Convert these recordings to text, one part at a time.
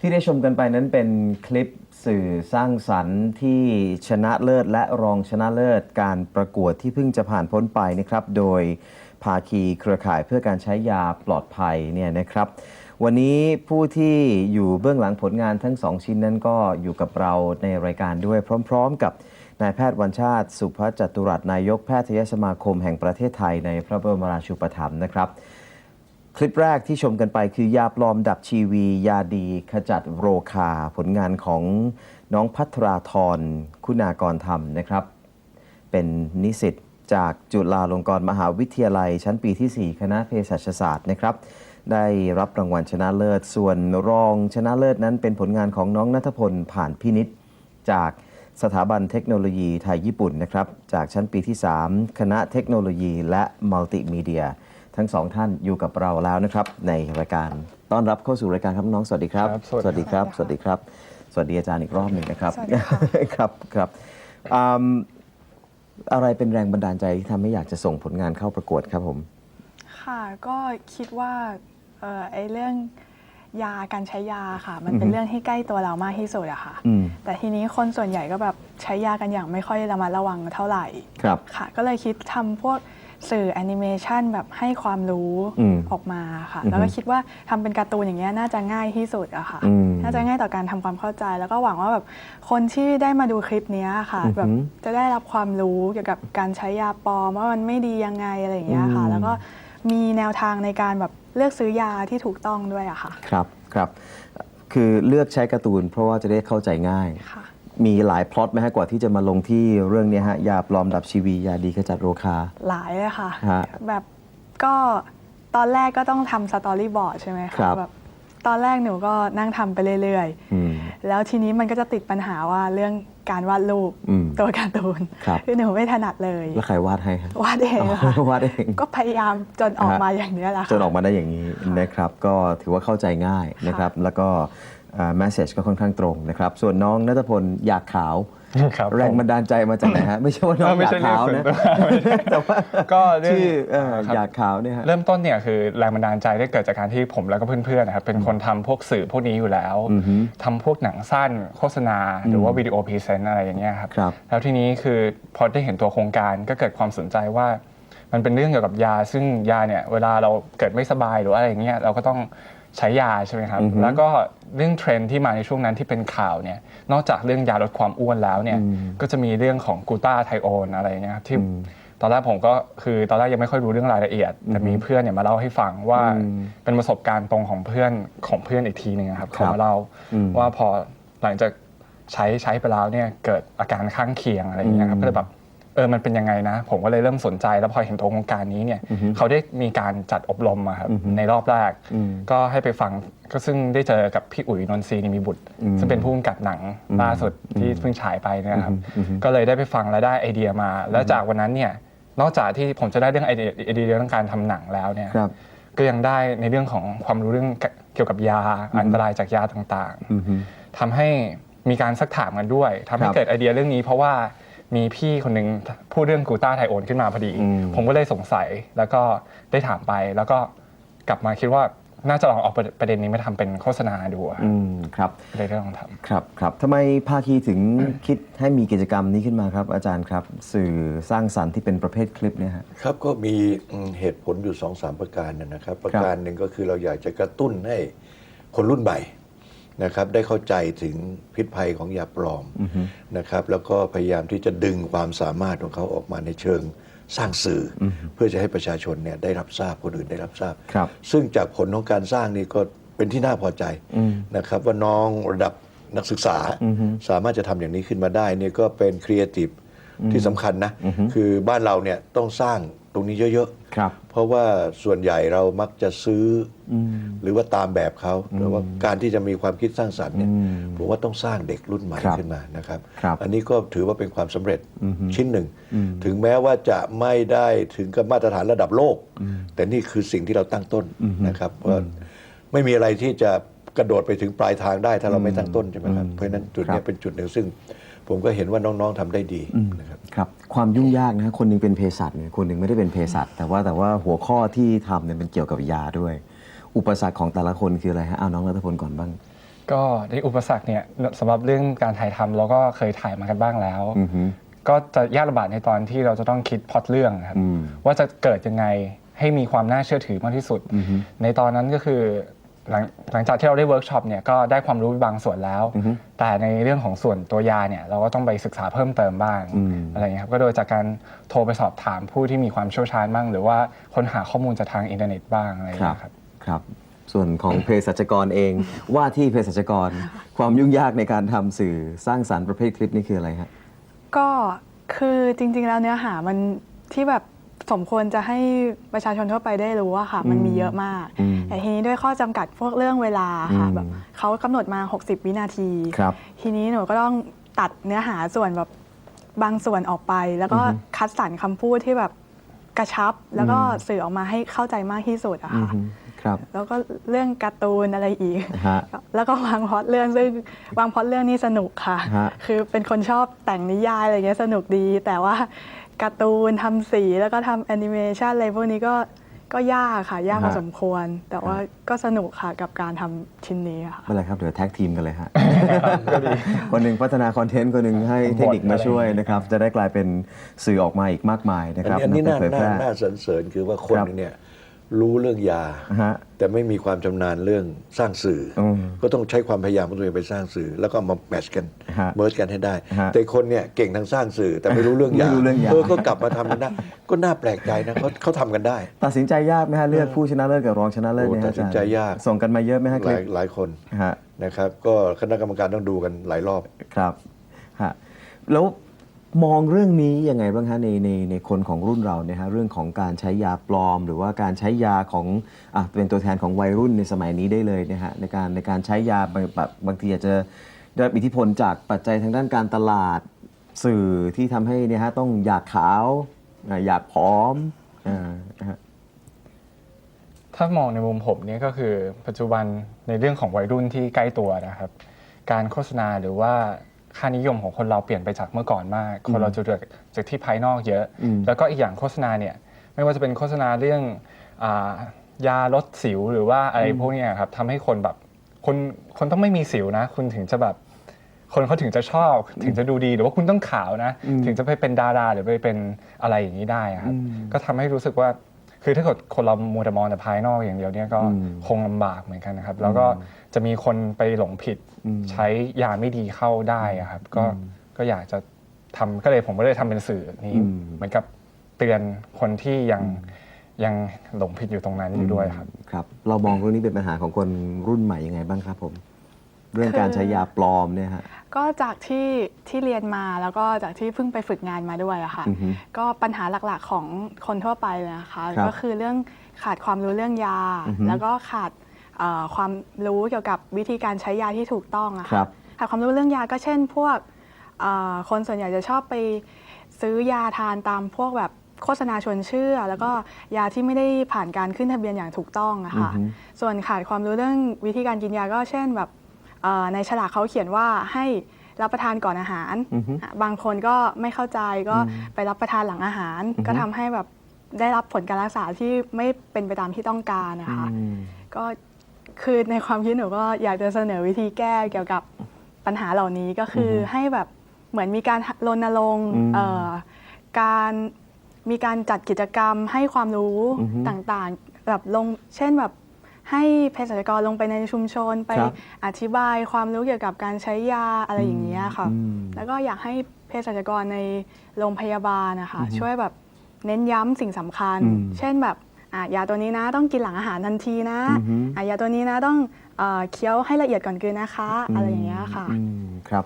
ที่ได้ชมกันไปนั้นเป็นคลิปสื่อสร้างสรรค์ที่ชนะเลิศและรองชนะเลิศการประกวดที่เพิ่งจะผ่านพ้นไปนะครับ โดยภาคีเครือข่ายเพื่อการใช้ยาปลอดภัยเนี่ยนะครับ วันนี้ผู้ที่อยู่เบื้องหลังผลงานทั้งสองชิ้นนั้นก็อยู่กับเราในรายการด้วยพร้อม ๆ กับนายแพทย์วันชาติ สุภจัตุรัสนายกแพทยสมาคมแห่งประเทศไทยในพระบรมราชูปถัมภ์นะครับ คลิปแรกที่ชมกันไปคือยาปลอมดับชีวี ยาดีขจัดโรคา ผลงานของน้องพัทราธรคุณากรธรรมนะครับ เป็นนิสิตจากจุฬาลงกรณ์มหาวิทยาลัย ชั้นปีที่ 4 คณะเภสัชศาสตร์นะครับ ได้รับรางวัลชนะเลิศ ส่วนรองชนะเลิศนั้นเป็นผลงานของน้องนัทพลผ่านพินิษจากสถาบันเทคโนโลยีไทยญี่ปุ่นนะครับ จากชั้นปีที่ 3 คณะเทคโนโลยีและมัลติมีเดีย ทั้งสองท่านอยู่กับเราแล้วนะครับ ในรายการต้อนรับเข้าสู่รายการครับน้องสวัสดีครับ ครับสวัสดีสดีครับ สวัสดีครับ สวัสดีอาจารย์อีกรอบหนึ่งนะครับ สวัสดีค่ะ ครับครับอืมอะไรเป็นแรงบันดาลใจที่ทำให้อยากจะส่งผลงานเข้าประกวดครับผม ค่ะก็คิดว่าเอ่อไอ้เรื่องยาการใช้ยาค่ะ มันอือฮึเป็นเรื่องที่ใกล้ตัวเรามากที่สุดอะค่ะ อืมแต่ทีนี้คนส่วนใหญ่ก็แบบใช้ยากันอย่างไม่ค่อยระมัดระวังเท่าไหร่ครับ ค่ะ ก็เลยคิดทำพวก สื่อแอนิเมชันแบบให้ความรู้อืมออกมาค่ะอือฮึแล้วก็คิดว่าทำเป็นการ์ตูนอย่างเงี้ยน่าจะง่ายที่สุดอะค่ะ อืมน่าจะง่ายต่อการทำความเข้าใจ แล้วก็หวังว่าแบบคนที่ได้มาดูคลิปเนี้ยค่ะอือฮึแบบจะได้รับความรู้เกี่ยวกับการใช้ยาปลอมว่ามันไม่ดียังไงอะไรอย่างเงี้ยค่ะ อืม แล้วก็มีแนวทางในการแบบเลือกซื้อยาที่ถูกต้องด้วยอะค่ะ ครับครับ คือเลือกใช้การ์ตูนเพราะว่าจะได้เข้าใจง่าย ค่ะ มีหลายพล็อตไหมฮะกว่าที่จะมาลงที่เรื่องเนี้ยฮะยาปลอมดับชีวียาดีขจัดโรคา หลายเลยค่ะ ฮะแบบก็ตอนแรกก็ต้องทำสตอรี่บอร์ดใช่ไหมครัคะบแบบตอนแรกหนูก็นั่งทำไปเรื่อยอืม ๆ แล้วทีนี้มันก็จะติดปัญหาว่าเรื่องการวาดรูปอืมตัวการ์ตูนครับคือหนูไม่ถนัดเลย แล้วใครวาดให้ฮะวาดเองค่ะวาดเอง ก็พยายามจนออกฮะมาอย่างนี้แหละค่ะจนออกมาได้อย่างนี้นะครับ ก็ถือว่าเข้าใจง่ายนะครับ แล้วก็ แมสเซจก็ค่อนข้างตรงนะครับ ส่วนน้องนัทพลอยากขาว ครับแรงผมบันดาลใจมาจากไหนฮะ ไม่ใช่ว่าน้องไม่อยาใช่กขาวนะเรื่องส่วนตัวแต่ว่าก็เรื่องชื่อเอ่อครับอยากขาวเนี่ยฮะ เริ่มต้นเนี่ยคือแรงบันดาลใจได้เกิดจากการที่ผมแล้วก็เพื่อนๆนะครับเป็นคนทำพวกสื่อพวกนี้อยู่แล้วอือฮึทำพวกหนังสั้นโฆษณา หรือว่าวิดีโอพรีเซนต์อะไรอย่างเงี้ยครับครับ แล้วทีนี้คือพอได้เห็นตัวโครงการก็เกิดความสนใจว่ามันเป็นเรื่องเกี่ยวกับยา ซึ่งยาเนี่ยเวลาเราเกิดไม่สบายหรืออะไรอย่างเงี้ยเราก็ต้อง ใช้ยาใช่ไหมครับอือฮึแล้วก็เรื่องเทรนด์ที่มาในช่วงนั้นที่เป็นข่าวเนี่ย นอกจากเรื่องยาลดความอ้วนแล้วเนี่ยอืมก็จะมีเรื่องของกลูตาไทโอนอะไรอย่างเงี้ยครับที่อืมตอนแรกผมก็คือตอนแรกยังไม่ค่อยรู้เรื่องรายละเอียด แต่มีเพื่อนเนี่ยมาเล่าให้ฟังว่าอืมเป็นประสบการณ์ตรงของเพื่อนของเพื่อนอีกทีหนึ่งครับครับเขามาเล่าอืมว่าพอหลังจากใช้ใช้ไปแล้วเนี่ยเกิดอาการข้างเคียงอะไรอย่างเงี้ยครับอืมก็เลยแบบ เออมันเป็นยังไงนะ ผมก็เลยเริ่มสนใจแล้วพอเห็นตัวโครงการนี้เนี่ยอือฮึเขาได้มีการจัดอบรมอะครับอือฮึในรอบแรกอืมก็ให้ไปฟังก็ซึ่งได้เจอกับพี่อุ๋ยนนทรีนิมิบุตรอืมซึ่งเป็นผู้กำกับหนังอืมล่าสุดที่เพิ่งฉายไปเนยครับอือฮึก็เลยได้ไปฟังและได้ไอเดียมา แล้วจากวันนั้นเนี่ยนอกจากที่ผมจะได้เรื่องไอเดียไอเดียเรื่องการทำหนังแล้วเนี่ยครับก็ยังได้ในเรื่องของความรู้เรื่องเกี่ยวกับยาอันตรายจากยาต่างอือฮึๆทำให้มีการซักถามกันด้วยทำให้ครับเกิดไอเดียเรื่องนี้เพราะว่า มีพี่คนหนึ่งพูดเรื่องกลูตาไทโอนขึ้นมาพอดีอืมผมก็เลยสงสัยแล้วก็ได้ถามไปแล้วก็กลับมาคิดว่าน่าจะลองเอาประเด็นนี้มาทำเป็นโฆษณาดูอะอืมครับเลยได้ลองทำครับครับทำไมภาคีถึงคิดให้มีกิจกรรมนี้ขึ้นมาครับ อาจารย์ครับ สื่อสร้างสรรค์ที่เป็นประเภทคลิปเนี่ยฮะครับก็มีอืมเหตุผลอยู่สองสามประการนะนะครับ ประการหนึ่งก็คือเราอยากจะกระตุ้นให้คนรุ่นใหม่ นะครับได้เข้าใจถึงพิษภัยของยาปลอมนะครับแล้วก็พยายามที่จะดึงความสามารถของเขาออกมาในเชิงสร้างสื่ออเพื่อจะให้ประชาชนเนี่ยได้รับทราบคนอื่นได้รับทราบครับซึ่งจากผลของการสร้างนี่ก็เป็นที่น่าพอใจนะครับว่าน้องระดับนักศึกษาสามารถจะทำอย่างนี้ขึ้นมาได้เนี่ยก็เป็นครีเอทีฟที่สำคัญนะ คือบ้านเราเนี่ยต้องสร้าง ตรงนี้เยอะครับๆเพราะว่าส่วนใหญ่เรามักจะซื้ออหรือว่าตามแบบเขาแต่ว่าการที่จะมีความคิดสร้างสรรค์เนี่ยผมว่าต้องสร้างเด็กรุ่นใหม่ครับขึ้นมานะครับครับอันนี้ก็ถือว่าเป็นความสำเร็จชิ้นหนึ่ง ถึงแม้ว่าจะไม่ได้ถึงกับมาตรฐานระดับโลก แต่นี่คือสิ่งที่เราตั้งต้นนะครับว่าไม่มีอะไรที่จะ กระโดดไปถึงปลายทางได้ถ้าเราไม่ตั้งต้นใช่ไหมครับเพราะฉะนั้นจุดครัเนี้บเป็นจุดหนึ่งซึ่ง ผมก็เห็นว่าน้องๆทำได้ดีนะครับครับความยุ่งยากนะฮะคนหนึงเป็นเภสัชเนี่ยคนหนึ่งไม่ได้เป็นเภสัชแต่ว่าแต่ว่าหัวข้อที่ทำเนี่ยมันเกี่ยวกับยาด้วย อุปสรรคของแต่ละคนคืออะไรฮะเอาน้องรัตพลก่อนบ้าง ก็ในอุปสรรคเนี่ยสำหรับเรื่องการถ่ายทำเราก็เคยถ่ายมากันบ้างแล้วอือฮึก็จะยากลำบากในตอนที่เราจะต้องคิดพล็อตเรื่องครับอืมว่าจะเกิดยังไงให้มีความน่าเชื่อถือมากที่สุดอือฮึในตอนนั้นก็คือ หลังหลังจากที่เราได้เวิร์กช็อปเนี่ยก็ได้ความรู้บางส่วนแล้ว อือฮึ แต่ในเรื่องของส่วนตัวยาเนี่ยเราก็ต้องไปศึกษาเพิ่มเติมบ้างอืม อะไรอย่างเงี้ยครับก็โดยจากการโทรไปสอบถามผู้ที่มีความเชี่ยวชาญบ้าง หรือว่าค้นหาข้อมูลจากทางอินเทอร์เน็ตบ้างอะไรอย่างครับเงี้ยครับ ครับ ส่วนของเภสัชกรเอง ว่าที่เภสัชกร ความยุ่งยากในการทำสื่อสร้างสรรค์ประเภทคลิปนี่คืออะไรฮะ ก็คือจริง ๆ แล้วเนื้อหามันที่แบบสมควรจะให้ประชาชนทั่วไปได้รู้อะค่ะ มันมีเยอะมาก อืม แต่ทีนี้ด้วยข้อจำกัดพวกเรื่องเวลาค่ะอืมแบบเขากำหนดมา 60 วินาทีครับทีนี้หนูก็ต้องตัดเนื้อหาส่วนแบบบางส่วนออกไป แล้วก็อือฮึคัดสรรคำพูดที่แบบกระชับ แล้วก็อืมสื่อออกมาให้เข้าใจมากที่สุดอะอือค่ะฮึครับแล้วก็เรื่องการ์ตูนอะไรอีกฮะแล้วก็วางพล็อตเรื่องซึ่งวางพล็อตเรื่องนี่สนุกค่ะฮะคือเป็นคนชอบแต่งนิยายอะไรเงี้ยสนุกดี แต่ว่าการ์ตูนทำสีแล้วก็ทำแอนิเมชันอะไรพวกนี้ก็ ก็ยากค่ะ ยากพอฮะสมควร แต่ว่าฮะก็สนุกค่ะกับการทำชิ้นนี้ค่ะ ไม่เป็นไรครับ เดี๋ยวแท็กทีมกันเลยฮะ คนหนึ่งพัฒนาคอนเทนต์คนหนึ่งให้เทคนิคมาช่วยนะครับ จะได้กลายเป็นสื่อออกมาอีกมากมายนะอัครับนนี้อันนี้น่าำไปเผยแพน่าร่ น่าสรรเสริญคือว่าคนครับ เนี่ย รู้เรื่องยา ฮะ แต่ไม่มีความชำนาญเรื่องสร้างสื่ออมก็ต้องใช้ความพยายามของตัวเองไปสร้างสื่อ แล้วก็มาแมทช์กันฮะเมิร์จกันให้ได้ ฮะแต่คนเนี่ยเก่งทางสร้างสื่อแต่ไม่รู้เรื่องยาไม่รู้เรื่องยาเออก็กลับมาทำกันได้ ก็น่าแปลกใจนะเขาเขาทำกันได้ ตัดสินใจยากไหมฮะเลือกผู้ชนะเลิศกับรองชนะเลิศเนี่ยโอ้ฮะตัดสินใจยาก ส่งกันมาเยอะไหมฮะหคลิลายปหลายคนฮะนะครับ ก็คณะกรรมการต้องดูกันหลายรอบ ครับฮะแล้ว มองเรื่องนี้ยังไงบ้างฮะในในในคนของรุ่นเราเนี่ยฮะเรื่องของการใช้ยาปลอม หรือว่าการใช้ยาของอะเป็นตัวแทนของวัยรุ่นในสมัยนี้ได้เลยเนะฮะในการในการใช้ยาบางแบบบางทีอาจจะได้รับอิทธิพลจากปัจจัยทางด้านการตลาดสื่อที่ทำให้เนี่ยฮะต้องอยากขาวอะอยากผอมอ่านะฮะ ถ้ามองในมุมผมเนี่ยก็คือปัจจุบันในเรื่องของวัยรุ่นที่ใกล้ตัวนะครับ การโฆษณาหรือว่า ค่านิยมของคนเราเปลี่ยนไปจากเมื่อก่อนมาก คนเราจะเลือกจากที่ภายนอกเยอะอืมแล้วก็อีกอย่างโฆษณาเนี่ยไม่ว่าจะเป็นโฆษณาเรื่องอายาลดสิวหรือว่าอะไรพวกเนี้ยครับทำให้คนแบบคนคนต้องไม่มีสิวนะ คุณถึงจะแบบคนเขาถึงจะชอบถึงจะดูดีหรือว่าคุณต้องขาวนะอืมถึงจะไปเป็นดาราหรือไปเป็นอะไรอย่างนี้ได้อะครับอืมก็ทำให้รู้สึกว่า คือถ้าเกิดคนเรามัวแต่มองแต่ภายนอกอย่างเดียวเนี่ยก็อืมคงลำบากเหมือนกันนะครับ แล้วก็จะมีคนไปหลงผิดอืมใช้ยาไม่ดีเข้าได้อะครับ ก็ก็อยากจะทำก็เลยผมก็เลยทำเป็นสื่อนี้อืมเหมือนกับเตือนคนที่ยังยังหลงผิดอยู่ตรงนั้นอยู่ด้วยครับ ครับ เรามองเรื่องนี้เป็นปัญหาของคนรุ่นใหม่ยังไงบ้างครับผม เรื่องการใช้ยาปลอมเนี่ยฮะ ก็จากที่ที่เรียนมาแล้วก็จากที่เพิ่งไปฝึกงานมาด้วยอะค่ะ อือฮึ ก็ปัญหาหลักๆของคนทั่วไปเลยนะคะ ครับก็คือเรื่องขาดความรู้เรื่องยา อือฮึแล้วก็ขาดเอ่อความรู้เกี่ยวกับวิธีการใช้ยาที่ถูกต้องอะครัค่ะบ ขาดความรู้เรื่องยาก็เช่น พวกเอ่อคนส่วนใหญ่จะชอบไปซื้อยาทานตามพวกแบบโฆษณาชวนเชื่อ แล้วก็ยาที่ไม่ได้ผ่านการขึ้นทะเบียนอย่างถูกต้องอะค่ะอือฮึ ส่วนขาดความรู้เรื่องวิธีการกินยาก็เช่นแบบเอ่อ ในฉลากเขาเขียนว่าให้รับประทานก่อนอาหารอือฮึอะบางคนก็ไม่เข้าใจก็ไปรับประทานหลังอาหารอือฮึก็ทำให้แบบได้รับผลการรักษาที่ไม่เป็นไปตามที่ต้องการนะคะอืมก็คือในความคิดหนูก็อยากจะเสนอวิธีแก้เกี่ยวกับปัญหาเหล่านี้ก็คืออให้แบบเหมือนมีการรณรงค์อืมเอ่อการมีการจัดกิจกรรมให้ความรู้อือฮึต่างๆแบบลงเช่นแบบ ให้เภสัชกรลงไปในชุมชน ไปครับอธิบายความรู้เกี่ยวกับการใช้ยาอะไรอย่างเงี้ยค่ะ อืมแล้วก็อยากให้เภสัชกรในโรงพยาบาลนะคะช่วยแบบเน้นย้ำสิ่งสำคัญ อืมเช่นแบบอะยาตัวนี้นะต้องกินหลังอาหารทันทีนะอือฮึ อะยาตัวนี้นะต้องเอ่อเคี้ยวให้ละเอียดก่อนกินนะคะ อะไรอย่างเงี้ยค่ะ อืมครับ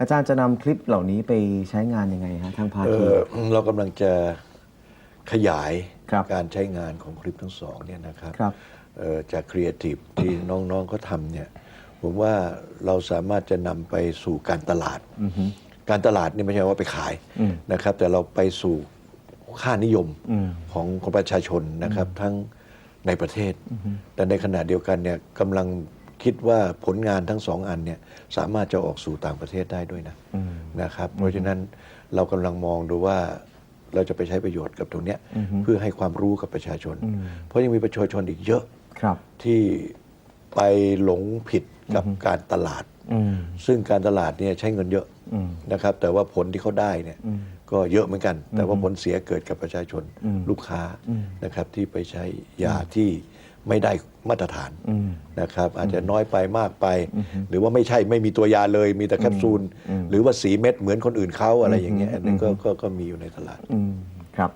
อาจารย์จะนำคลิปเหล่านี้ไปใช้งานยังไงฮะทางภาเอคี อเรากำลังจะขยายครับ การใช้งานของคลิปทั้งสองเนี่ยนะครับ ครับเอ่อ จากครีเอทีฟที่น้องๆเขาทำเนี่ยผมว่าเราสามารถจะนำไปสู่การตลาดอือฮึการตลาดนี่ไม่ใช่ว่าไปขายอืมนะครับ แต่เราไปสู่ค่านิยมอืมของของประชาชนนะครับ ทั้งในประเทศ แต่ในขณะเดียวกันเนี่ยกำลังคิดว่าผลงานทั้งสองอันเนี่ยสามารถจะออกสู่ต่างประเทศได้ด้วยนะอืมนะครับ เพราะฉะนั้นเรากำลังมองดูว่าเราจะไปใช้ประโยชน์กับตรงเนี้ยอือฮึเพื่อให้ความรู้กับประชาชนอืมเพราะยังมีประชาชนอีกเยอะ ครับที่ไปหลงผิดกับการตลาด อืมซึ่งการตลาดเนี่ยใช้เงินเยอะอืม นะครับ แต่ว่าผลที่เขาได้เนี่ยก็เยอะเหมือนกัน แต่ว่าผลเสียเกิดกับประชาชนลูกค้านะครับที่ไปใช้ยาที่ไม่ได้มาตรฐานนะครับอาจจะน้อยไปมากไป หรือว่าไม่ใช่ไม่มีตัวยาเลยมีแต่แคปซูล หรือว่าสีเม็ดเหมือนคนอื่นเขาอะไรอย่างเงี้ยอันนี้ก็ก็ก็มีอยู่ในตลาด อืม ครับ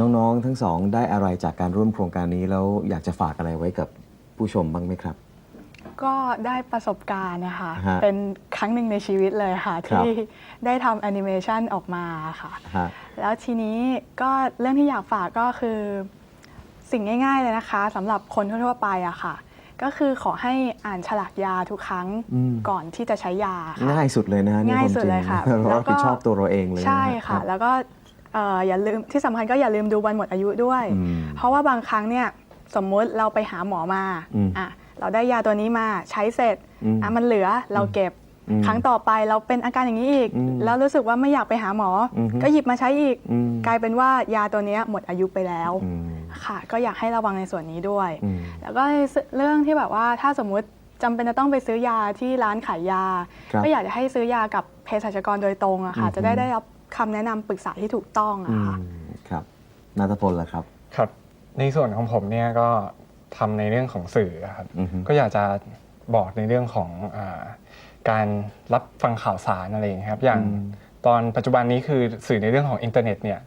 น้องๆ ทั้งสองได้อะไรจากการร่วมโครงการนี้แล้วอยากจะฝากอะไรไว้กับผู้ชมบ้างไหมครับ ก็ได้ประสบการณ์นะคะ ฮะเป็นครั้งหนึ่งในชีวิตเลยค่ะ ครับ ที่ได้ทำแอนิเมชันออกมาค่ะ ฮะ แล้วทีนี้ก็เรื่องที่อยากฝากก็คือ สิ่งง่าย ๆ เลยนะคะสำหรับคนทั่วๆไปอะค่ะ ก็คือขอให้อ่านฉลากยาทุกครั้งอืม ก่อนที่จะใช้ยาค่ะ ง่ายสุดเลยนะฮะนี่ง่ายวมสุดจริเลยค่ะเราแล้วรับก็ผิดชอบตัวเราเองเลยนใช่ค่ะ รับ แล้วก็ เอ่ออย่าลืมที่สำคัญก็อย่าลืมดูวันหมดอายุด้วย อืม เพราะว่าบางครั้งเนี่ยสมมุติเราไปหาหมอมาอืมอะเราได้ยาตัวนี้มาใช้เสร็จอืมอะมันเหลือเราเก็บ อืมครั้งต่อไปเราเป็นอาการอย่างนี้อีก อืมแล้วรู้สึกว่าไม่อยากไปหาหมอออฮึ ก็หยิบมาใช้อีก อืมกลายเป็นว่ายาตัวเนี้ยหมดอายุไปแล้วอืมค่ะ ก็อยากให้ระวังในส่วนนี้ด้วย อืม แล้วก็เรื่องที่แบบว่าถ้าสมมุติจำเป็นจะต้องไปซื้อยาที่ร้านขายยา ครับก็อยากจะให้ซื้อยากับเภสัชกรโดยตรงอะค่ะ อือฮึ จะได้ได้รับ คำแนะนำปรึกษาที่ถูกต้องอือะมค่ะ ครับนาตพลล่ะครับ ครับ ในส่วนของผมเนี่ยก็ทำในเรื่องของสื่อครับ อือฮึ ก็อยากจะบอกในเรื่องของอาการรับฟังข่าวสารอะไรอย่างเงี้ยครับ อย่างตอนปัจจุบันนี้คือสื่อในเรื่องของอินเทอร์เน็ตเนี่ย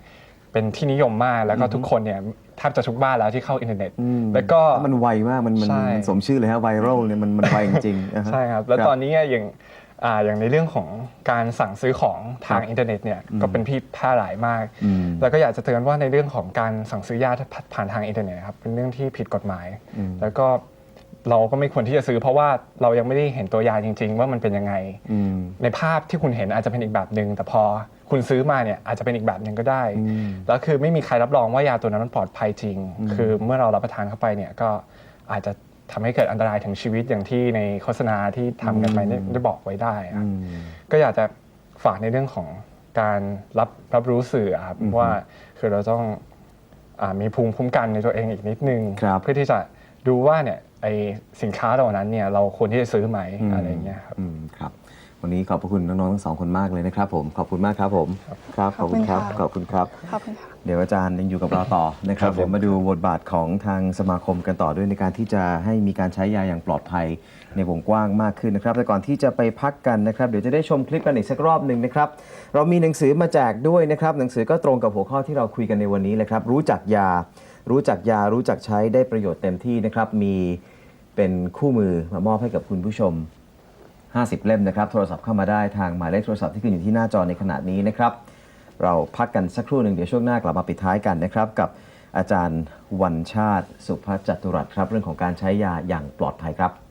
เป็นที่นิยมมากแล้วก็ทุกคนเนี่ยแทบจะทุกบ้านแล้วที่เข้าอินเทอร์เน็ต อืมแล้วก็มันไวมากมันมันใช่ มันสมชื่อเลยฮะไวรัลเนี่ยมันมันไวจริงๆนะฮะ ใช่ครับ แล้วตอนนี้อย่าง อ่าอย่างในเรื่องของการสั่งซื้อของทางครับอินเทอร์เน็ตเนี่ยก็เป็นที่แพร่หลายมากอืมแล้วก็อยากจะเตือนว่าในเรื่องของการสั่งซื้อยาผ่านทางอินเทอร์เน็ตครับเป็นเรื่องที่ผิดกฎหมายอืมแล้วก็เราก็ไม่ควรที่จะซื้อ เพราะว่าเรายังไม่ได้เห็นตัวยาจริง ๆ ว่ามันเป็นยังไงอืมในภาพที่คุณเห็นอาจจะเป็นอีกแบบหนึ่งแต่พอคุณซื้อมาเนี่ยอาจจะเป็นอีกแบบหนึ่งก็ได้อืมแล้วคือไม่มีใครรับรองว่ายาตัวนั้นมันปลอดภัยจริง คือเมื่อเรารับประทานเข้าไปเนี่ยก็อาจจะ ทำให้เกิดอันตรายถึงชีวิตอย่างที่ในโฆษณาที่ทำกันไปเนี่ยได้บอกไว้ได้ครับอืมก็อยากจะฝากในเรื่องของการรับรับรู้สื่อครับว่าคือเราต้องอามีภูมิคุ้มกันในตัวเองอีกนิดนึงครับเพื่อที่จะดูว่าเนี่ยไอสินค้าเหล่านั้นเนี่ยเราควรที่จะซื้อไหมมอะไรอย่างเงี้ยครับอืมครับ วันนี้ขอบพระคุณน้องๆทั้งสองคนมากเลยนะครับผมขอบคุณมากครับผมครับขอบคุณครับขอบคุณค่ะขอบคุณครับ ขอบคุณค่ะ เดี๋ยวอาจารย์ยังอยู่กับเราต่อนะครับครับผมเดี๋ยวมาดูบทบาทของทางสมาคมกันต่อด้วยในการที่จะให้มีการใช้ยาอย่างปลอดภัยในวงกว้างมากขึ้นนะครับ แต่ก่อนที่จะไปพักกันนะครับเดี๋ยวจะได้ชมคลิปกันอีกสักรอบหนึ่งนะครับเรามีหนังสือมาแจกด้วยนะครับหนังสือก็ตรงกับหัวข้อที่เราคุยกันในวันนี้เลยครับรู้จักยา รู้จักยารู้จักใช้ได้ประโยชน์เต็มที่นะครับมีเป็นคู่มือมามอบให้กับคุณผู้ชม 50 เล่มนะครับโทรศัพท์เข้ามาได้ทางหมายเลขโทรศัพท์ที่ขึ้นอยู่ที่หน้าจอในขณะนี้นะครับ เราพักกันสักครู่หนึ่งเดี๋ยวช่วงหน้ากลับมาปิดท้ายกันนะครับกับอาจารย์วันชาติสุภจัตุรัสครับ เรื่องของการใช้ยาอย่างปลอดภัยครับ